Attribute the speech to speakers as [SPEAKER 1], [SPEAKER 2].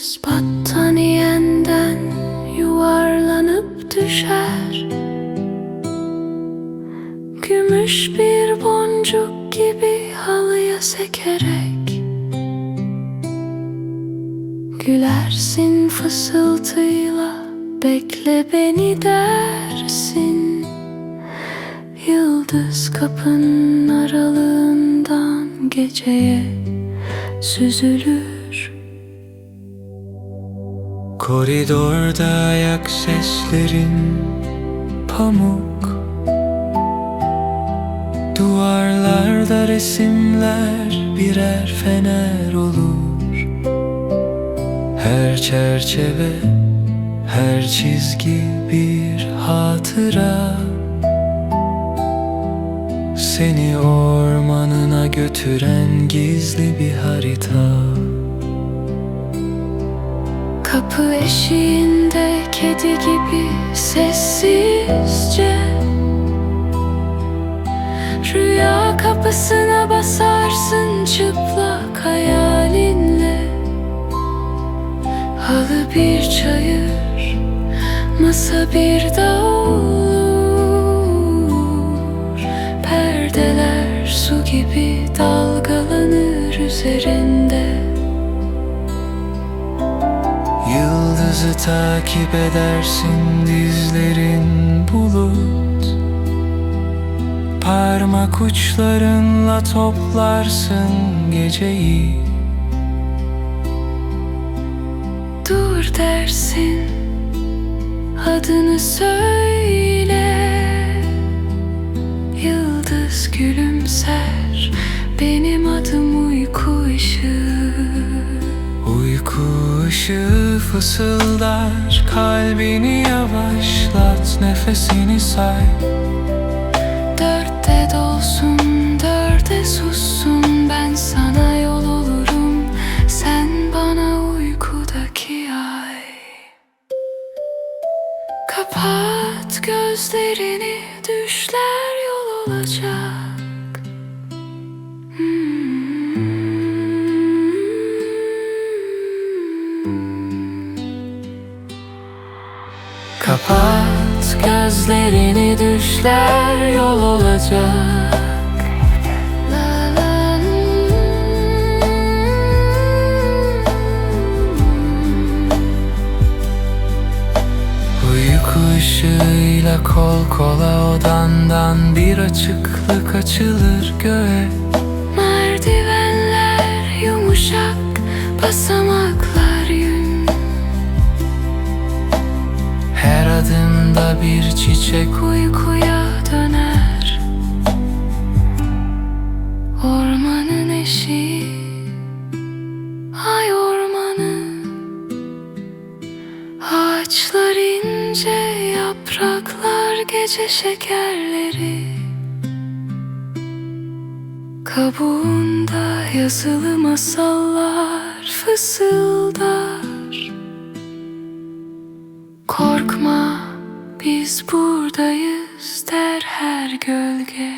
[SPEAKER 1] Herkes battaniyenden yuvarlanıp düşer. Gümüş bir boncuk gibi halıya sekerek Gülersin fısıltıyla bekle beni dersin. Yıldız kapının aralığından geceye süzülür.
[SPEAKER 2] Koridorda ayak seslerin pamuk. Duvarlarda resimler birer fener olur. Her çerçeve, her çizgi bir hatıra. Seni ormanına götüren gizli bir harita
[SPEAKER 1] Kapı eşiğinde kedi gibi sessizce Rüya kapısına basarsın çıplak hayalinle Halı bir çayır, masa bir davul Perdeler su gibi dalgalanır üzerinde
[SPEAKER 2] Yıldızı takip edersin dizlerin bulut. Parmak uçlarınla toplarsın geceyi.
[SPEAKER 1] Dur dersin Adını söyle. Yıldız gülümser Benim adım uyku ışığı
[SPEAKER 2] Uyku ışığı fısıldar Kalbini yavaşlat nefesini say.
[SPEAKER 1] Dörtte dolsun dörde sussun Ben sana yol olurum. Sen bana uykudaki ay. Kapat gözlerini Düşler yol olacak gözlerini düşler yol olacak. La la
[SPEAKER 2] Uyku ışığıyla kol kola odandan Bir açıklık açılır göğe.
[SPEAKER 1] Merdivenler yumuşak Basamaklar
[SPEAKER 2] adımda bir çiçek
[SPEAKER 1] Uykuya döner. Ormanın eşiği Ay ormanı. Ağaçlar ince Yapraklar gece şekerleri. Kabuğunda yazılı masallar fısıldar biz buradayız der her gölge